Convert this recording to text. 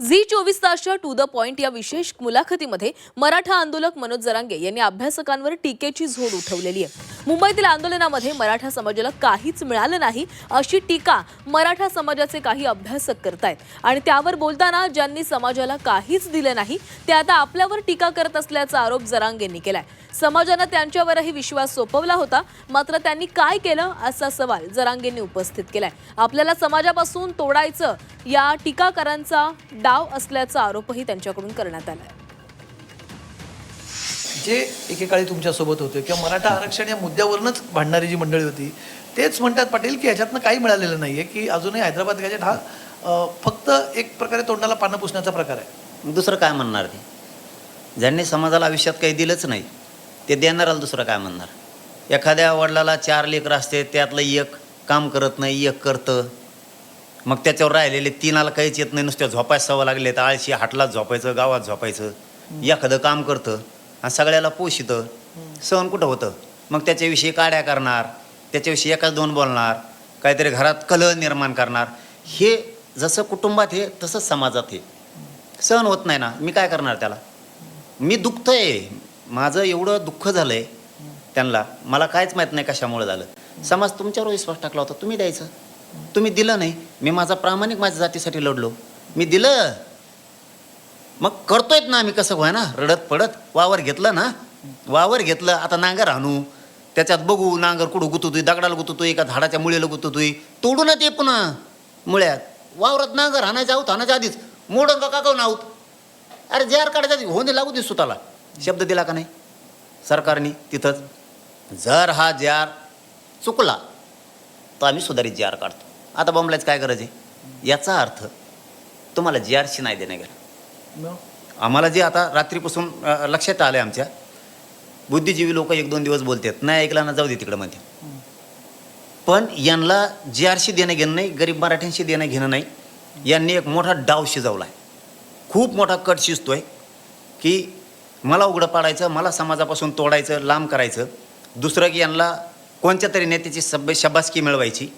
Zee चोवीस तासच्या to the point या विशेष मुलाखतीमध्ये मराठा आंदोलक मनोज जरांगे यांनी अभ्यासकांवर टीकेची झोड उठवलेली आहे. मुंबईतील आंदोलनामध्ये मराठा समाजाला काहीच मिळालं नाही अशी टीका मराठा समाजाचे काही अभ्यासक करतायत. आणि त्यावर बोलताना ज्यांनी समाजाला काहीच दिलं नाही ते आता आपल्यावर टीका करत असल्याचा आरोप जरांगेंनी केलाय. समाजानं त्यांच्यावरही विश्वास सोपवला होता मात्र त्यांनी काय केलं असा सवाल जरांगेंनी उपस्थित केलाय. आपल्याला समाजापासून तोडायचं या टीकाकारांचा डाव असल्याचा आरोपही त्यांच्याकडून करण्यात आलाय. जे एकेकाळी तुमच्यासोबत होते किंवा मराठा आरक्षण या मुद्द्यावरूनच भांडणारी जी मंडळी होती तेच म्हणतात पाटील की ह्याच्यातनं काही मिळालेलं नाही आहे की अजूनही हैदराबाद गॅजेट हा फक्त एक प्रकारे तोंडाला पानं पुसण्याचा प्रकार आहे. दुसरं काय म्हणणार ते? ज्यांनी समाजाला आयुष्यात काही दिलंच नाही ते देणाराला दुसरं काय म्हणणार? एखाद्या वडिलाला चार लेकरं असते त्यातलं एक काम करत नाही एक करतं. मग त्याच्यावर राहिलेले तीनाला काहीच येत नाही नुसत्या झोपायला सवय लागले तर आळशी हाटलात झोपायचं गावात झोपायचं. एखादं काम करतं आणि सगळ्याला पोषितं. सहन कुठं होतं? मग त्याच्याविषयी काड्या करणार त्याच्याविषयी एकाच दोन बोलणार काहीतरी घरात कलह निर्माण करणार. हे जसं कुटुंबात हे तसंच समाजात हे. सहन होत नाही ना मी काय करणार त्याला? मी दुखतं आहे माझं एवढं दुःख झालं आहे त्यांना. मला काहीच माहीत नाही कशामुळे झालं. समाज तुमच्यावर विश्वास टाकला होता तुम्ही द्यायचं. तुम्ही दिलं नाही. मी माझा प्रामाणिक माझ्या जातीसाठी लढलो. मी दिलं. मग करतोयत ना आम्ही कसं व्हाय ना रडत पडत. वावर घेतलं ना? वावर घेतलं. आता नांगर आणू. त्याच्यात बघू नांगर कुठं गुततोय दगडाला गुततोय का झाडाच्या मुळेला गुततोय. तोडू ना ते पुन्हा मुळ्यात. वावरात नांगर हाणायच्या आहोत आणायच्या आधीच. मोडंग का काऊन आहोत अरे जे आर काढायच्या आधी होणे लागू दे स्वतःला. शब्द दिला का नाही? सरकारने तिथंच. जर हा जे आर चुकला तर आम्ही सुधारित जे आर काढतो. आता बॉम्बलाच काय गरज आहे? याचा अर्थ तुम्हाला जी आरशी नाही देणं गेलं आम्हाला जे आता रात्रीपासून लक्षात आलं आहे आमच्या बुद्धिजीवी लोक एक दोन दिवस बोलतात नाही ऐकला ना जाऊ दे तिकडं मध्ये पण यांना जी आरशी देणं घेणं नाही गरीब मराठ्यांशी देणं घेणं नाही. यांनी एक मोठा डाव शिजवला आहे खूप मोठा कट शिजतोय की मला उघडं पाडायचं मला समाजापासून तोडायचं लांब करायचं. दुसरं की यांना कोणत्या तरी नेत्याची सब शबासकी मिळवायची?